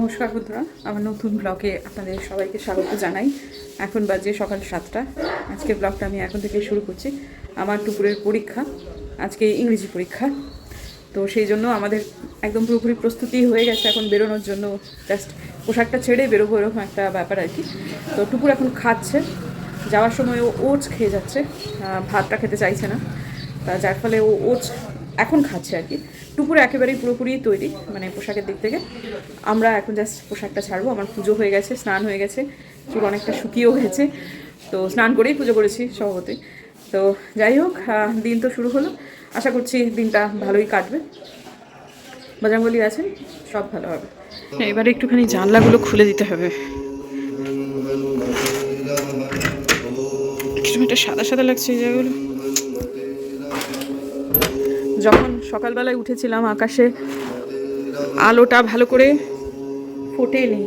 নমস্কার বন্ধুরা, আমার নতুন ব্লগে আপনাদের সবাইকে স্বাগত জানাই। এখন বাজে সকাল সাতটা। আজকের ব্লগটা আমি এখন থেকে শুরু করছি। আমার দুপুরের পরীক্ষা, আজকে ইংরেজি পরীক্ষা। তো সেই জন্য আমাদের একদম পুরোপুরি প্রস্তুতি হয়ে গেছে এখন বেরোনোর জন্য। জাস্ট পোশাকটা ছেড়ে বেরোবো এরকম একটা ব্যাপার আর কি। তো টুকুর এখন খাচ্ছে। যাওয়ার সময় ও ওটস খেয়ে যাচ্ছে। ভাতটা খেতে চাইছে না। তা যার ফলে ও ওটস এখন খাচ্ছে আর কি। টুকুরে একেবারেই পুরোপুরি তৈরি মানে পোশাকের দিক থেকে। আমরা এখন জাস্ট পোশাকটা ছাড়বো, আমার পুজো হয়ে গেছে, স্নান হয়ে গেছে, চুল অনেকটা শুকিয়েও হয়েছে তো স্নান করেই পুজো করেছি স্বভাবতই। তো যাই হোক দিন তো শুরু হলো। আশা করছি দিনটা ভালোই কাটবে। বজরঙ্গলি আছেন, সব ভালো হবে। এবারে একটুখানি জানলাগুলো খুলে দিতে হবে। একটা সাদা সাদা লাগছে এই জায়গাগুলো। যখন সকালবেলায় উঠেছিলাম আকাশে, আলোটা ভালো করে ফোটেনি।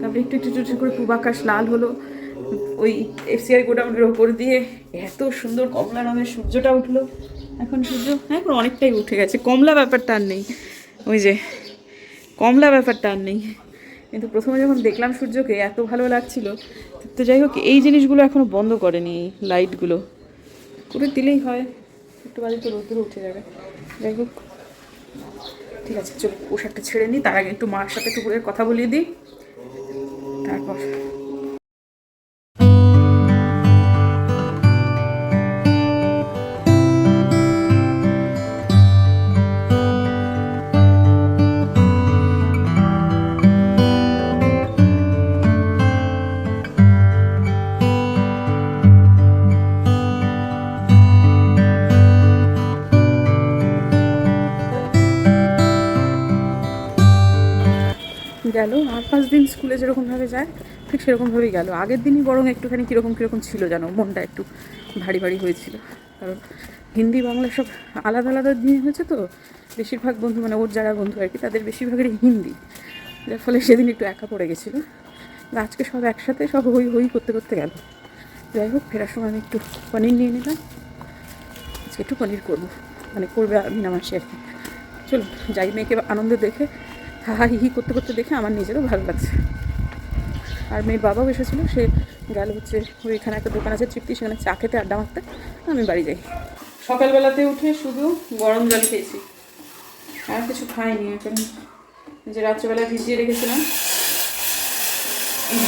তারপরে একটু একটু একটু করে পূব আকাশ লাল হলো। ওই এফসিআই গোডাউনের ওপর দিয়ে এত সুন্দর কমলা রঙের সূর্যটা উঠল। এখন সূর্য হ্যাঁ এখন অনেকটাই উঠে গেছে। কমলা ব্যাপারটা আর নেই। ওই যে, কমলা ব্যাপারটা আর নেই। কিন্তু প্রথমে যখন দেখলাম সূর্যকে, এত ভালো লাগছিল। তো যাই হোক, এই জিনিসগুলো এখনও বন্ধ করেনি, এই লাইটগুলো করে দিলেই হয়। একটু বাজে তো রোদ্দুর উঠে যাবে। যাই হোক। ঠিক আছে, চলো পোশাকটা ছেড়ে নিই। তার আগে একটু মার সাথে একটু কথা বলিয়ে দিই। তারপর। দিন স্কুলে যেরকমভাবে যায়, ঠিক সেরকমভাবেই গেল। আগের দিনই বরং একটুখানি কীরকম কীরকম ছিল যেন, মনটা একটু ভারী ভারী হয়েছিল। কারণ হিন্দি, বাংলা সব আলাদা আলাদা দিন হয়েছে তো, বেশিরভাগ বন্ধু মানে ওর যারা বন্ধু আর কি, তাদের বেশিরভাগেরই হিন্দি। যার ফলে সেদিন একটু একা পড়ে গেছিল। আজকে সব একসাথে সব হই হই করতে করতে গেল। যাই হোক, ফেরার সময় আমি একটু পনির নিয়ে নিলাম। আজকে একটু পনির করব। মানে করবে মিনা মাসি আর কি। চলো যাই, মেয়েকে আনন্দ দেখে হা হা হি হি করতে করতে দেখে আমার নিজেরও ভালো লাগছে। আর মেয়ের বাবাও এসেছিল, সে গেল হচ্ছে ওইখানে একটা দোকান আছে তৃপ্তি, সেখানে চা খেতে, আড্ডা মারতে। আমি বাড়ি যাই। সকালবেলাতে উঠে শুধু গরম জল খেয়েছি। আর কিছু খাইনি, এখন যে রাত্রেবেলা ভিজিয়ে রেখেছিলাম।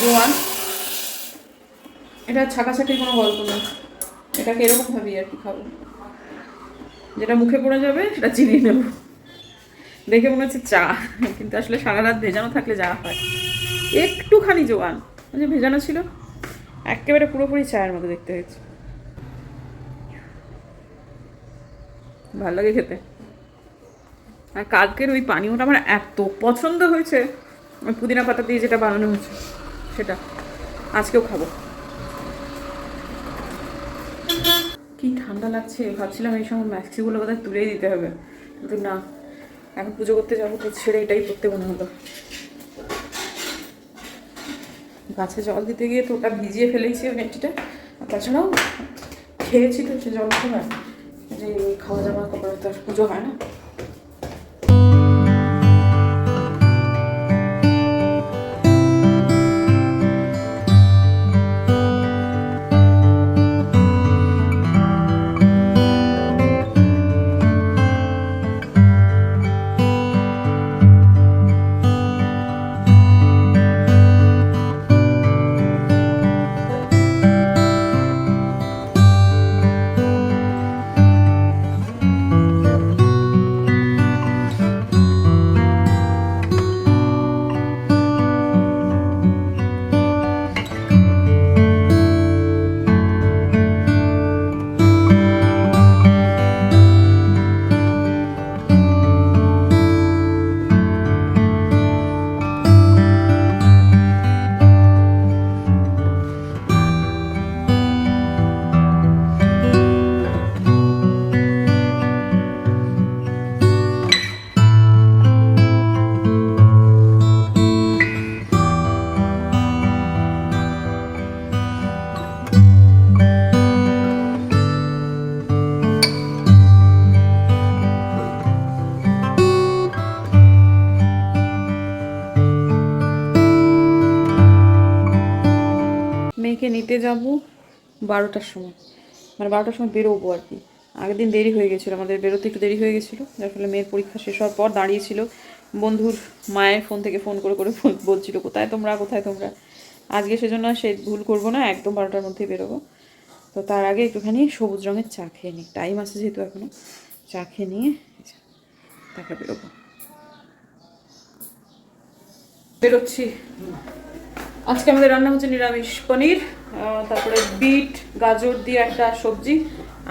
জোয়ান এটা ছাকাছাকির কোনো গল্প নেই এটাকে এরকম ভাবি আর কি খাব। যেটা মুখে পড়ে যাবে, সেটা চিনিয়ে নেব। দেখে মনে হচ্ছে চা। কিন্তু আসলে সারা রাত ভেজানো থাকলে যা হয়। একটুখানি জোয়ান। যে ভেজানো ছিল, একেবারে পুরোপুরি চায়ের মতো দেখতে হয়েছে। ভালো লাগে খেতে। আর কালকের ওই পানীয়টা আমার এত পছন্দ হয়েছে। পুদিনা পাতা দিয়ে যেটা বানানো হয়েছে, সেটা। আজকেও খাব। কি ঠান্ডা লাগছে, ভাবছিলাম এই সময় ম্যাক্সিগুলো কোথায় তুলেই দিতে হবে। কিন্তু না। এখন পুজো করতে যাব, তো ছেড়ে এটাই করতে মনে হলো। গাছে জল দিতে গিয়ে তো ওটা ভিজিয়ে ফেলেছি ওই নেটিটা আর তাছাড়াও খেয়েছি তো, সে জল খাবার যে খাওয়া দাওয়া কপালে তো আর পুজো হয় না। নিতে যাব বারোটার সময়। মানে বারোটার সময় বেরোবো আর কি। আগের দিন দেরি হয়ে গেছিল, আমাদের বেরোতে একটু দেরি হয়ে গেছিল, যার ফলে মেয়ের পরীক্ষা শেষ হওয়ার পর দাঁড়িয়েছিল। বন্ধুর মায়ের ফোন থেকে ফোন করে করে ফোন বলছিল, কোথায় তোমরা কোথায় তোমরা? আজকে সেজন্য সে ভুল করব না, একদম বারোটার মধ্যে বেরোবো। তো তার আগে একটুখানি সবুজ রঙের চা খেয়ে নিই। টাইম আছে যেহেতু এখনও চা খেয়ে নিয়ে তারপরে বেরোবো। বেরোচ্ছি। আজকে আমাদের রান্না হচ্ছে নিরামিষ পনির তারপরে বিট, গাজর দিয়ে একটা সবজি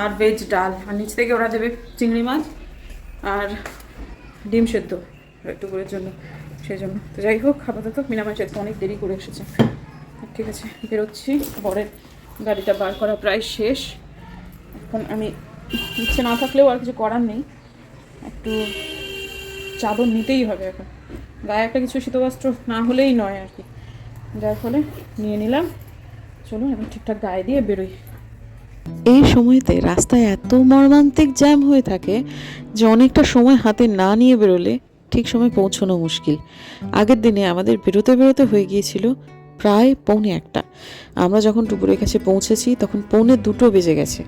আর ভেজ ডাল। আর নিচ থেকে ওরা দেবে চিংড়ি মাছ আর ডিম সেদ্ধ দুপুরের জন্য সেই জন্য তো যাই হোক, আপাতত মিনামাস সেদ্ধ অনেক দেরি করে এসেছে। ঠিক আছে, বেরোচ্ছি। বরের গাড়িটা বার করা প্রায় শেষ। এখন আমি ইচ্ছে না থাকলেও আর কিছু করার নেই। একটু চাদর নিতেই হবে এখন। গায়ে একটা কিছু শীতবস্ত্র না হলেই নয় আর কি। যার ফলে নিয়ে নিলাম। চলুন, এবার ঠিকঠাক গায়ে দিয়ে বেরোই। এই সময়তে রাস্তায় এত মর্মান্তিক জ্যাম হয়ে থাকে যে অনেকটা সময় হাতে না নিয়ে বেরোলে ঠিক সময় পৌঁছানো মুশকিল। আগের দিনে আমাদের বেরোতে বেরোতে হয়ে গিয়েছিল প্রায় পৌনে একটা। আমরা যখন টুপুরের কাছে পৌঁছেছি, তখন পৌনে দুটো বেজে গেছে।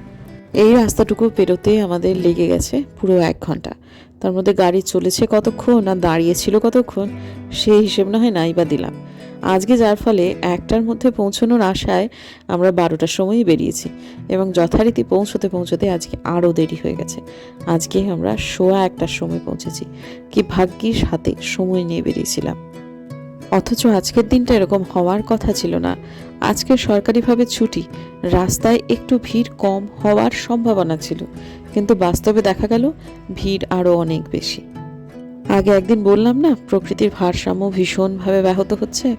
এই রাস্তাটুকু পেরোতে আমাদের লেগে গেছে পুরো এক ঘণ্টা। তার মধ্যে গাড়ি চলেছে কতক্ষণ আর দাঁড়িয়েছিল কতক্ষণ সেই হিসেব না হয় নাই বা দিলাম। আজকে যার ফলে একটার মধ্যে পৌঁছানোর আশায় আমরা বারোটার সময়ই বেরিয়েছি এবং যথারীতি পৌঁছতে পৌঁছতে আজকে আরও দেরি হয়ে গেছে। আজকে আমরা সোয়া একটার সময় পৌঁছেছি। কি ভাগ্যিস হাতে সময় নিয়ে বেরিয়েছিলাম। অথচ আজকের দিনটা এরকম হওয়ার কথা ছিল না। আজকে সরকারিভাবে ছুটি, রাস্তায় একটু ভিড় কম হওয়ার সম্ভাবনা ছিল। কিন্তু বাস্তবে দেখা গেল, ভিড় আরও অনেক বেশি। আগে একদিন বললাম না, প্রকৃতির ভারসাম্য ভীষণভাবে ব্যাহত হচ্ছে।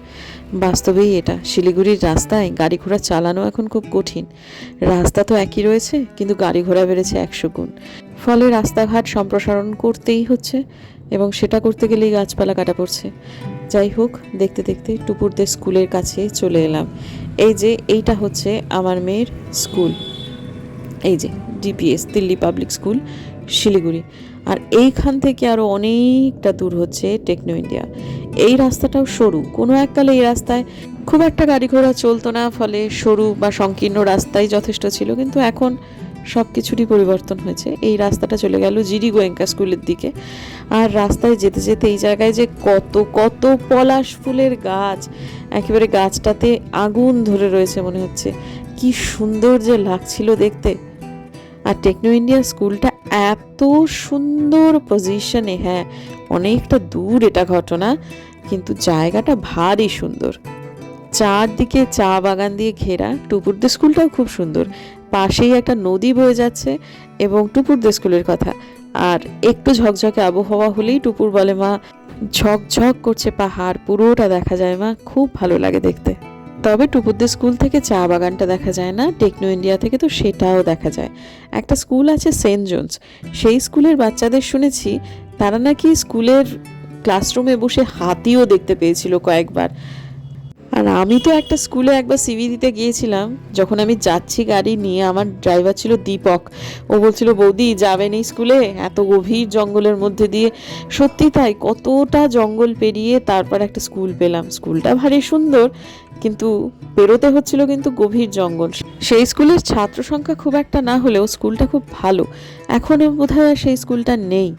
বাস্তবেই এটা, শিলিগুড়ির রাস্তায় গাড়ি ঘোড়া চালানো এখন খুব কঠিন। রাস্তা তো একই রয়েছে, কিন্তু গাড়ি ঘোড়া বেড়েছে একশো গুণ। ফলে রাস্তাঘাট সম্প্রসারণ করতেই হচ্ছে, এবং সেটা করতে গেলেই গাছপালা কাটা পড়ছে। যাই হোক, দেখতে দেখতে টুপুরদের স্কুলের কাছে চলে এলাম। এই যে, এইটা হচ্ছে আমার মেয়ের স্কুল। এই যে DPS Delhi public school, Siliguri. আর এইখান থেকে আরও অনেকটা দূর হচ্ছে টেকনো ইন্ডিয়া। এই রাস্তাটাও সরু। কোনো এককালে এই রাস্তায় খুব একটা গাড়ি ঘোড়া চলতো না, ফলে সরু বা সংকীর্ণ রাস্তাই যথেষ্ট ছিল, কিন্তু এখন সব কিছুরই পরিবর্তন হয়েছে। এই রাস্তাটা চলে গেল জিডি গোয়েঙ্কা স্কুলের দিকে। আর রাস্তায় যেতে যেতে এই জায়গায় যে কত কত পলাশ ফুলের গাছ, একেবারে গাছটাতে আগুন ধরে রয়েছে মনে হচ্ছে। কি সুন্দর যে লাগছিল দেখতে। আর টেকনো ইন্ডিয়া স্কুলটা এত সুন্দর পজিশনে হ্যাঁ অনেকটা দূর এটা ঘটনা, কিন্তু জায়গাটা ভারী সুন্দর। চারদিকে চা বাগান দিয়ে ঘেরা টুপুরদের স্কুলটাও খুব সুন্দর। পাশেই একটা নদী বয়ে যাচ্ছে এবং টুপুরদের স্কুলের কথা। আর একটু ঝকঝকে আবহাওয়া হলেই টুপুর বলে, মা, ঝকঝক করছে পাহাড়, পুরোটা দেখা যায় মা, খুব ভালো লাগে দেখতে। তবে টুপুরদের স্কুল থেকে চা বাগানটা দেখা যায় না, টেকনো ইন্ডিয়া থেকে তো সেটাও দেখা যায়। একটা স্কুল আছে সেন্ট জোন্স, সেই স্কুলের বাচ্চাদের শুনেছি তারা নাকি স্কুলের ক্লাসরুমে বসে হাতিও দেখতে পেয়েছিল কয়েকবার। আর আমি তো একটা স্কুলে একবার সিভি দিতে গিয়েছিলাম, যখন আমি যাচ্ছি গাড়ি নিয়ে, আমার ড্রাইভার ছিল দীপক। ও বলছিল, বৌদি, যাবেন এই স্কুলে? এত গভীর জঙ্গলের মধ্যে দিয়ে। সত্যি তাই, কতটা জঙ্গল পেরিয়ে তারপর একটা স্কুল পেলাম। স্কুলটা ভারী সুন্দর, কিন্তু পেরোতে হচ্ছিল কিন্তু গভীর জঙ্গল। সেই স্কুলের ছাত্র সংখ্যা খুব একটা না হলেও স্কুলটা খুব ভালো। এখনও বোধহয় সেই স্কুলটা নেই।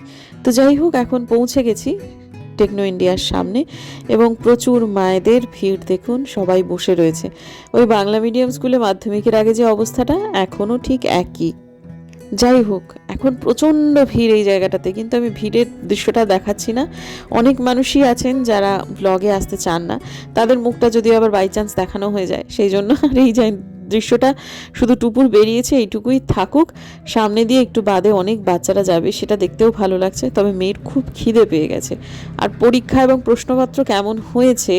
তো যাই হোক, এখন পৌঁছে গেছি। টেকনো ইন্ডিয়ার সামনে এবং প্রচুর মায়েদের ভিড় দেখুন, সবাই বসে রয়েছে। ওই বাংলা মিডিয়াম স্কুলে মাধ্যমিকের আগে যে অবস্থাটা, এখনও ঠিক একই। যাই হোক, এখন প্রচণ্ড ভিড় এই জায়গাটাতে, কিন্তু আমি ভিড়ের দৃশ্যটা দেখাচ্ছি না। অনেক মানুষই আছেন যারা ব্লগে আসতে চান না। তাদের মুখটা যদি আবার বাই চান্স দেখানো হয়ে যায়, সেই জন্য আর এই দৃশ্যটা শুধু টুপুর বেরিয়েছে, এইটুকুই থাকুক। সামনে দিয়ে একটু বাদে অনেক বাচ্চারা যাবে, সেটা দেখতেও ভালো লাগছে, তবে মেয়ের খুব খিদে পেয়ে গেছে। আর পরীক্ষা এবং প্রশ্নপত্র কেমন হয়েছে,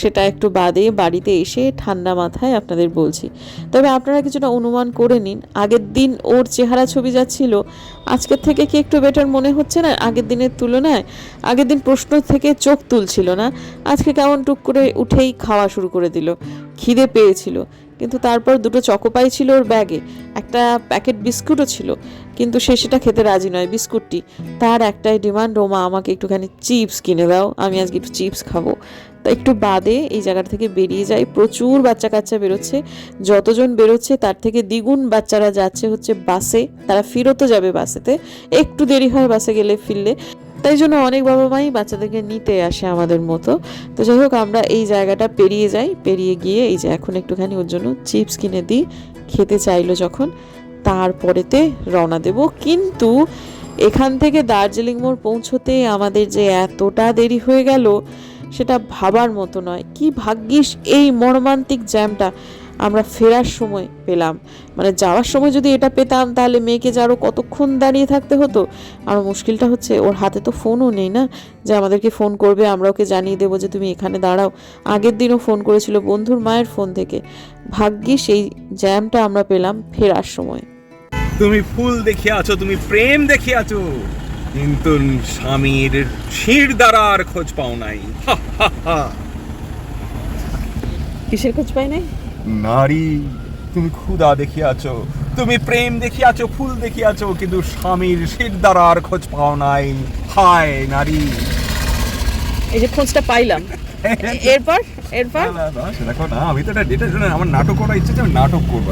সেটা একটু বাদে বাড়িতে এসে ঠান্ডা মাথায় আপনাদের বলছি। তবে আপনারা কিছুটা অনুমান করে নিন, আগের দিন ওর চেহারা ছবি যাচ্ছিল আজকের থেকে কি একটু বেটার মনে হচ্ছে না আগের দিনের তুলনায়? আগের দিন প্রশ্ন থেকে চোখ তুলছিল না, আজকে কেমন টুক করে উঠেই খাওয়া শুরু করে দিল, খিদে পেয়েছিল। কিন্তু তারপর দুটো চকোপাই ছিল ওর ব্যাগে, একটা প্যাকেট বিস্কুটও ছিল, কিন্তু সে সেটা খেতে রাজি নয়, বিস্কুটটি। তার একটাই ডিমান্ড ও মা আমাকে একটুখানি চিপস কিনে দাও, আমি আজকে একটু চিপস খাব। তা একটু বাদে এই জায়গাটা থেকে বেরিয়ে যাই প্রচুর বাচ্চা কাচ্চা বেরোচ্ছে, যতজন বেরোচ্ছে তার থেকে দ্বিগুণ বাচ্চারা যাচ্ছে হচ্ছে বাসে, তারা ফিরতও যাবে বাসেতে, একটু দেরি হয় বাসে গেলে ফিরলে। তাই জন্য অনেক বাবা মাই বাচ্চাদেরকে নিতে আসে আমাদের মতো। তো যাই হোক, আমরা এই জায়গাটা পেরিয়ে যাই। পেরিয়ে গিয়ে এই যে এখন একটুখানি ওর জন্য চিপস কিনে দিই। খেতে চাইলো যখন, তারপরেতে রওনা দেব। কিন্তু এখান থেকে দার্জিলিং মোড় পৌঁছতে আমাদের যে এতটা দেরি হয়ে গেল, সেটা ভাবার মতো নয়। কি ভাগ্যিস এই মর্মান্তিক জ্যামটা। আমরা ফেরার সময় পেলাম। মানে যাওয়ার সময় যদি এটা পেতাম তাহলে মেয়েকে যে আরও কতক্ষণ দাঁড়িয়ে থাকতে হতো? আর মুশকিলটা হচ্ছে ওর হাতে তো ফোনও নেই না? যে আমাদেরকে ফোন করবে আমরা ওকে জানিয়ে দেবো যে তুমি এখানে দাঁড়াও। আগের দিনও ফোন করেছিল বন্ধুর মায়ের ফোন থেকে। ভাগ্যিস সেই জ্যামটা আমরা পেলাম ফেরার সময়। তুমি ফুল দেখিয়ে আছো তুমি প্রেম দেখিয়ে আছো। কিন্তু স্বামীর শির দ্বারার খোঁজ পাও নাই। কিসের খোঁজ পাই নাই? নারী তুমি ক্ষুদা দেখিয়ে আছো তুমি প্রেম দেখিয়ে আছো ফুল দেখিয়ে আছো কিন্তু স্বামীর শির আর খোঁজ পাও নাই। হায় নারী। এই যে খোঁজটা পাইলাম। এরপর? এরপর? না, না, না, সে দেখো না আমি তো এটা শুনে আমার নাটক করার ইচ্ছে আছে নাটক করব।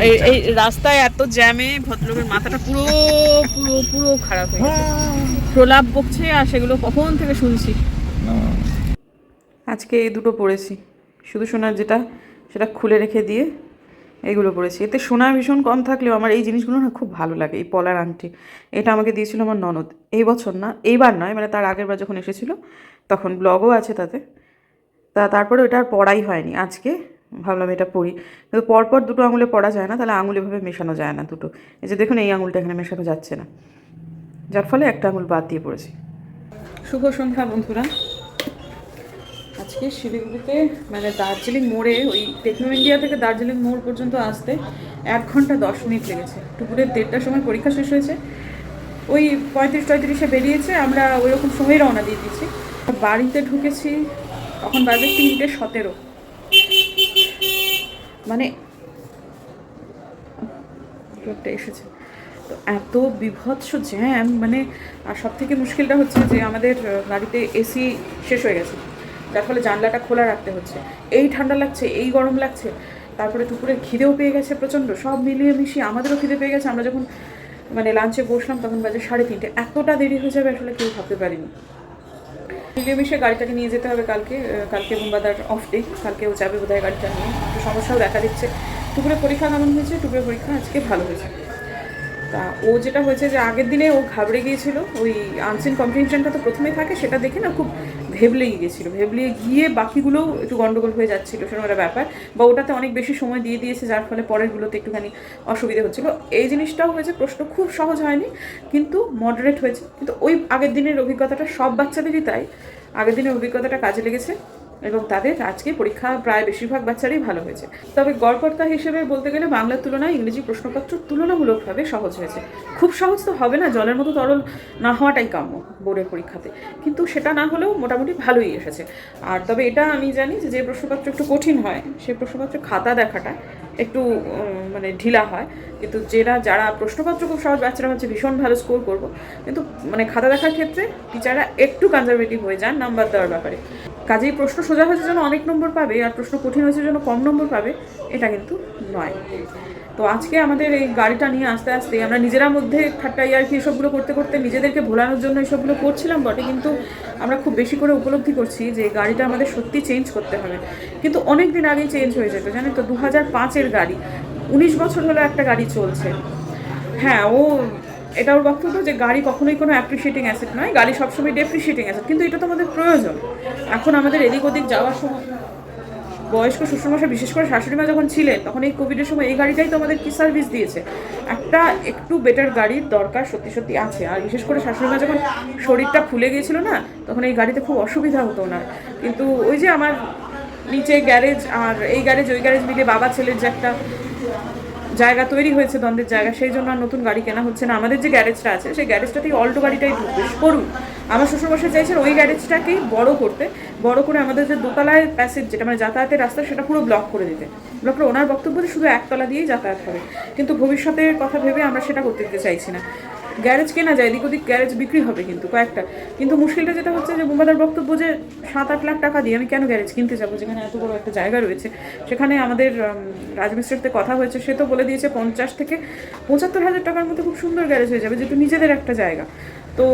এই এই রাস্তায় এত জ্যামে ভদ্রলোকের মাথাটা পুরো পুরো পুরো খারাপ হয়ে প্রলাপ বকছে আর সেগুলো কখন থেকে শুনছি? আজকে এই দুটো পড়েছি। শুধু সোনার যেটা সেটা খুলে রেখে দিয়ে এইগুলো পড়েছি এতে সোনা ভীষণ কম থাকলেও আমার এই জিনিসগুলো না খুব ভালো লাগে, এই পলার আংটি। এটা আমাকে দিয়েছিল আমার ননদ। এই বছর না, এইবার নয় মানে তার আগের বার যখন এসেছিল, তখন ব্লগও আছে তাতে। তা তারপরে ওটা আর পড়াই হয়নি। আজকে ভাবলাম এটা পড়ি। কিন্তু পরপর দুটো আঙুলে পড়া যায় না, তাহলে আঙুল এভাবে মেশানো যায় না দুটো। এই যে দেখুন, এই আঙুলটা এখানে মেশানো যাচ্ছে না। যার ফলে একটা আঙুল বাদ দিয়ে পড়েছি। শুভ সন্ধ্যা বন্ধুরা। আজকে শিলিগুড়িতে মানে দার্জিলিং মোড়ে, ওই টেকনো ইন্ডিয়া থেকে দার্জিলিং মোড় পর্যন্ত আসতে এক ঘণ্টা দশ মিনিট লেগেছে। দুপুরের দেড়টার সময় পরীক্ষা শেষ হয়েছে। ওই পঁয়ত্রিশ পঁয়ত্রিশে বেরিয়েছে, আমরা ওই রকম সময় রওনা দিয়ে দিয়েছি। বাড়িতে ঢুকেছি তখন বাজে তিনটে সতেরো। মানে এসেছে। তো এত বিভৎস জ্যাম মানে আর সব থেকে মুশকিলটা হচ্ছে যে আমাদের গাড়িতে এসি শেষ হয়ে গেছে। যার ফলে জানলাটা খোলা রাখতে হচ্ছে। এই ঠান্ডা লাগছে, এই গরম লাগছে। তারপরে দুপুরে খিদেও পেয়ে গেছে প্রচণ্ড। সব মিলিয়ে মিশিয়ে আমাদেরও খিদে পেয়ে গেছে। আমরা যখন মানে লাঞ্চে বসলাম, তখন বাজে সাড়ে তিনটে। এতটা দেরি হয়ে যাবে আসলে কেউ ভাবতে পারিনি। মিলিয়ে মিশে গাড়িটাকে নিয়ে যেতে হবে কালকে কালকে বুম্বাদার অফ ডে কালকে ও যাবে বোধহয় গাড়িটা নিয়ে। একটু সমস্যাও দেখা দিচ্ছে। টুকুরে পরীক্ষা কেমন হয়েছে? টুকুরে পরীক্ষা আজকে ভালো হয়েছে। তা ও যেটা হয়েছে যে আগের দিনে ও ঘাবড়ে গিয়েছিল। ওই আনসিন কম্প্রিহেনশনটা তো প্রথমে থাকে, সেটা দেখে না খুব ভেবলেই গিয়েছিল ভেবলে গিয়ে বাকিগুলোও একটু গন্ডগোল হয়ে যাচ্ছিল, সেরকম একটা ব্যাপার। বা ওটাতে অনেক বেশি সময় দিয়ে দিয়েছে, যার ফলে পরেরগুলোতে একটুখানি অসুবিধে হচ্ছিল। এই জিনিসটাও হয়েছে, প্রশ্ন খুব সহজ হয়নি, কিন্তু মডারেট হয়েছে। কিন্তু ওই আগের দিনের অভিজ্ঞতাটা, সব বাচ্চাদেরই তাই। আগের দিনের অভিজ্ঞতাটা কাজে লেগেছে। এবং তাদের আজকে পরীক্ষা প্রায় বেশিরভাগ বাচ্চারই ভালো হয়েছে। তবে গড়পর্তা হিসেবে বলতে গেলে বাংলার তুলনায় ইংরেজি প্রশ্নপত্র তুলনামূলকভাবে সহজ হয়েছে। খুব সহজ তো হবে না, জলের মতো তরল না হওয়াটাই কাম্য বোর্ডের পরীক্ষাতে। কিন্তু সেটা না হলেও মোটামুটি ভালোই এসেছে। আর তবে এটা আমি জানি যে প্রশ্নপত্র একটু কঠিন হয় সেই প্রশ্নপত্র খাতা দেখাটা একটু মানে ঢিলা হয়। কিন্তু যেটা যারা প্রশ্নপত্র খুব সহজ বাচ্চারা হচ্ছে ভীষণ ভালো স্কোর করব। কিন্তু মানে খাতা দেখার ক্ষেত্রে টিচাররা একটু কনজারভেটিভ হয়ে যান নাম্বার দেওয়ার ব্যাপারে। কাজেই প্রশ্ন সোজা হয়েছে যেন অনেক নম্বর পাবে, আর প্রশ্ন কঠিন হয়েছে যেন কম নম্বর পাবে, এটা কিন্তু নয়। তো আজকে আমাদের এই গাড়িটা নিয়ে আস্তে আস্তে আমরা নিজেরা মধ্যে ঠাট্টা ইয়ার্কি এসবগুলো করতে করতে নিজেদেরকে ভোলানোর জন্য এসবগুলো করছিলাম বটে, কিন্তু আমরা খুব বেশি করে উপলব্ধি করছি যে গাড়িটা আমাদের সত্যি চেঞ্জ করতে হবে। কিন্তু অনেক দিন আগেই চেঞ্জ হয়ে যেত, জানেন তো? দু হাজার পাঁচের গাড়ি, উনিশ বছর হলো একটা গাড়ি চলছে। হ্যাঁ ও, এটা ওর বক্তব্য যে গাড়ি কখনোই কোনো অ্যাপ্রিসিয়েটিং অ্যাসেট নয়, গাড়ি সবসময় ডেপ্রিসিয়েটিং অ্যাসেট কিন্তু এটা তো আমাদের প্রয়োজন। এখন আমাদের এদিক ওদিক যাওয়ার সময় বয়স্ক শ্বশুরমশাই, বিশেষ করে শাশুড়ি মা যখন ছিলেন, তখন এই কোভিডের সময় এই গাড়িটাই তো আমাদের কি সার্ভিস দিয়েছে? একটা একটু বেটার গাড়ির দরকার সত্যি সত্যি আছে। আর বিশেষ করে শাশুড়ি মা যখন শরীরটা ফুলে গিয়েছিল না, তখন এই গাড়িতে খুব অসুবিধা হতো না কিন্তু ওই যে আমার নিচে গ্যারেজ আর এই গ্যারেজ ওই গ্যারেজ মিলে বাবা ছেলের যে একটা জায়গা তৈরি হয়েছে, দ্বন্দ্বের জায়গা, সেই জন্য আর নতুন গাড়ি কেনা হচ্ছে না। আমাদের যে গ্যারেজটা আছে, সেই গ্যারেজটাতেই অল্টো গাড়িটাই ঢুকবে। করুন। আমার শ্বশুরমশাই চাইছেন ওই গ্যারেজটাকেই বড় করতে, বড় করে আমাদের যে দোতলায় প্যাসেজ যেটা মানে যাতায়াতের রাস্তা, সেটা পুরো ব্লক করে দিতে। ব্লক করে ওনার বক্তব্য যে শুধু একতলা দিয়েই যাতায়াত হবে। কিন্তু ভবিষ্যতের কথা ভেবে আমরা সেটা করতে দিতে চাইছি না। গ্যারেজ কেনা যায় এদিক ওদিক গ্যারেজ বিক্রি হবে কিন্তু কয়েকটা। কিন্তু মুশকিলটা যেটা হচ্ছে যে বোমাদার বক্তব্য যে সাত আট লাখ টাকা দিয়ে আমি কেন গ্যারেজ কিনতে যাব, যেখানে এত বড় একটা জায়গা রয়েছে, সেখানে আমাদের রাজমিস্ত্রিতে কথা হয়েছে, সে তো বলে দিয়েছে পঞ্চাশ থেকে পঁচাত্তর হাজার টাকার মধ্যে খুব সুন্দর গ্যারেজ হয়ে যাবে, যেহেতু নিজেদের একটা জায়গা। তো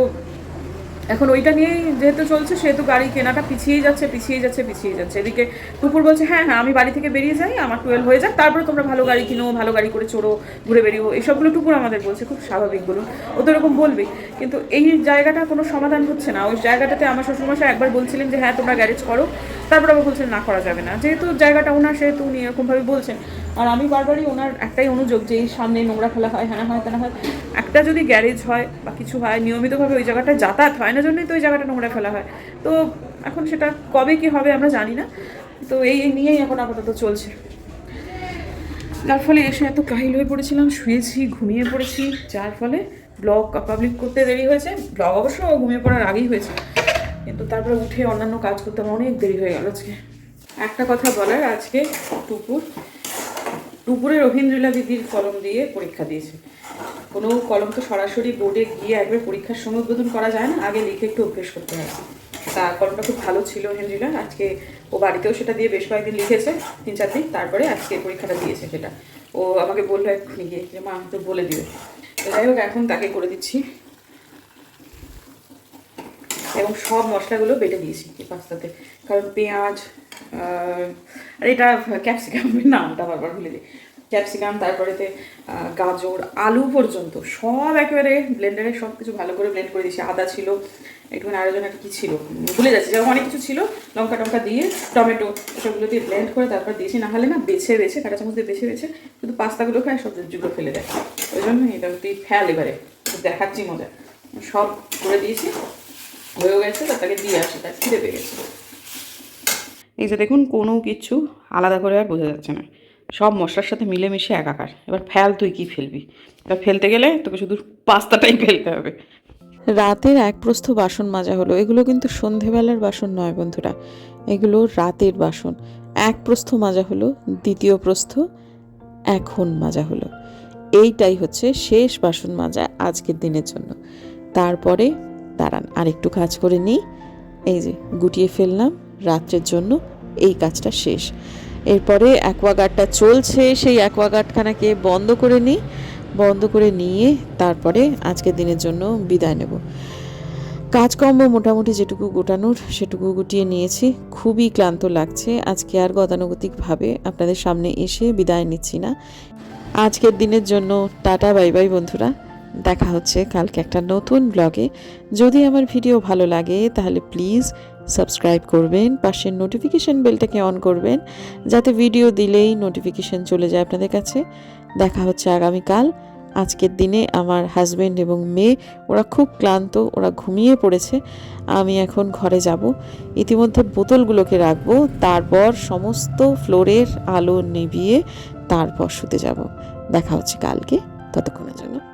এখন ওইটা নিয়েই যেহেতু চলছে, সেহেতু গাড়ি কেনাটা পিছিয়ে যাচ্ছে পিছিয়ে যাচ্ছে পিছিয়ে যাচ্ছে। এদিকে টুপুর বলছে হ্যাঁ হ্যাঁ আমি বাড়ি থেকে বেরিয়ে যাই, আমার টুয়েলভ হয়ে যাক, তারপরে তোমরা ভালো গাড়ি কিনো, ভালো গাড়ি করে চড়ো, ঘুরে বেরিও। এইসবগুলো টুপুর আমাদের বলছে, খুব স্বাভাবিক বলুন। ও তো এরকম বলবে কিন্তু এই জায়গাটা কোনো সমাধান হচ্ছে না। ওই জায়গাটাতে আমার শ্বশুরমশাই একবার বলছিলেন যে হ্যাঁ তোমরা গ্যারেজ করো। তারপর আবার বলছেন, না, করা যাবে না। যেহেতু জায়গাটা ওনার, সেহেতু উনি এরকমভাবে বলছেন। আর আমি বারবারই ওনার একটাই অনুযোগ যে এই সামনে নোংরা ফেলা হয় হ্যাঁ হয় তা না হয়। একটা যদি গ্যারেজ হয় বা কিছু হয়, নিয়মিতভাবে ওই জায়গাটা যাতায়াত হয় না, জন্যই তো ওই জায়গাটা নোংরা ফেলা হয়। তো এখন সেটা কবে কি হবে আমরা জানি না। তো এই নিয়েই এখন আপাতত চলছে। যার ফলে এসে এত কাহিল হয়ে পড়েছিলাম, শুয়েছি, ঘুমিয়ে পড়েছি, যার ফলে ব্লগ পাবলিক করতে দেরি হয়েছে। ব্লগ অবশ্য ঘুমিয়ে পড়ার আগেই হয়েছে। কিন্তু তারপরে উঠে অন্যান্য কাজ করতে আমার অনেক দেরি হয়ে গেল আজকে। একটা কথা বলার, আজকে টুপুর টুপুরের রবীন্দ্রলা দিদির কলম দিয়ে পরীক্ষা দিয়েছে। কোনো কলম তো সরাসরি বোর্ডে গিয়ে একবার পরীক্ষার সময় উদ্বোধন করা যায় না, আগে লিখে একটু অভ্যেস করতে হয়। তা কলমটা খুব ভালো ছিল হেনরিলা, আজকে ও বাড়িতেও সেটা দিয়ে বেশ কয়েকদিন লিখেছে, তিন চার দিন, তারপরে আজকে পরীক্ষাটা দিয়েছে সেটা। ও আমাকে বলল এক্ষুনি গিয়ে, যে মা তো বলে দিবে। তো যাই হোক, এখন তাকে করে দিচ্ছি। এবং সব মশলাগুলো বেটে দিয়েছি পাস্তাতে। কারণ পেঁয়াজ আর এটা ক্যাপসিকামের নামটা বারবার ভুলে দিই ক্যাপসিকাম তারপরেতে গাজর, আলু পর্যন্ত, সব একেবারে ব্লেন্ডারে সব কিছু ভালো করে ব্লেন্ড করে দিয়েছি। আদা ছিল, একটুখানি আরও যেন একটা কী ছিল, ভুলে যাচ্ছি। যেমন অনেক কিছু ছিল, লঙ্কা টঙ্কা দিয়ে টমেটো এসবগুলো দিয়ে ব্লেন্ড করে তারপর দিয়েছি। না হলে না বেছে বেছে, কাঁটা চামচ দিয়ে বেছে বেছে শুধু পাস্তাগুলো খায় সব সবজিগুলো ফেলে দেয়। ওই জন্য এটা তুই ফেল এবারে, দেখাচ্ছি মজা। সব করে দিয়েছি, হয়েও গেছে তাকে দিয়ে আসি, তার খিদে পেয়ে গেছে। এই যে দেখুন, কোনো কিছু আলাদা করে আর বোঝা যাচ্ছে না। সব মশলার সাথে মিলেমিশে একাকার। এবার ফেল, তুই কি ফেলবি? এবার ফেলতে গেলে তোকে শুধু পাস্তাটাই ফেলতে হবে। রাতের এক প্রস্থ বাসন মাজা হলো। এগুলো কিন্তু সন্ধেবেলার বাসন নয় বন্ধুরা। এগুলো রাতের বাসন। এক প্রস্থ মাজা হলো, দ্বিতীয় প্রস্থ এখন মাজা হলো। এইটাই হচ্ছে শেষ বাসন মাজা আজকের দিনের জন্য। তারপরে দাঁড়ান, আরেকটু কাজ করে নিই। এই যে গুটিয়ে ফেললাম রাত্রের জন্য। এই কাজটা শেষ। এরপরে অ্যাকোয়াগার্ডটা চলছে, সেই অ্যাকোয়াগার্ডখানাকে বন্ধ করে নিই। বন্ধ করে নিয়ে তারপরে আজকের দিনের জন্য বিদায় নেব। কাজকর্ম মোটামুটি যেটুকু গোটানোর, সেটুকু গুটিয়ে নিয়েছি। খুবই ক্লান্ত লাগছে। আজকে আর গতানুগতিকভাবে আপনাদের সামনে এসে বিদায় নিচ্ছি না। আজকের দিনের জন্য টাটা, বাই বাই বন্ধুরা। দেখা হচ্ছে কালকে একটা নতুন ব্লগে যদি আমার ভিডিও ভালো লাগে তাহলে প্লিজ সাবস্ক্রাইব করবেন পাশের নোটিফিকেশন বেলটাকে অন করবেন, যাতে ভিডিও দিলেই নোটিফিকেশন চলে যায় আপনাদের কাছে। দেখা হচ্ছে আগামীকাল। আজকের দিনে আমার হাজব্যান্ড এবং মেয়ে, ওরা খুব ক্লান্ত, ওরা ঘুমিয়ে পড়েছে। আমি এখন ঘরে যাব। ইতিমধ্যে বোতলগুলোকে রাখব, তারপর সমস্ত ফ্লোরের আলো নিভিয়ে তারপর শুতে যাব। দেখা হচ্ছে কালকে, ততক্ষণের জন্য।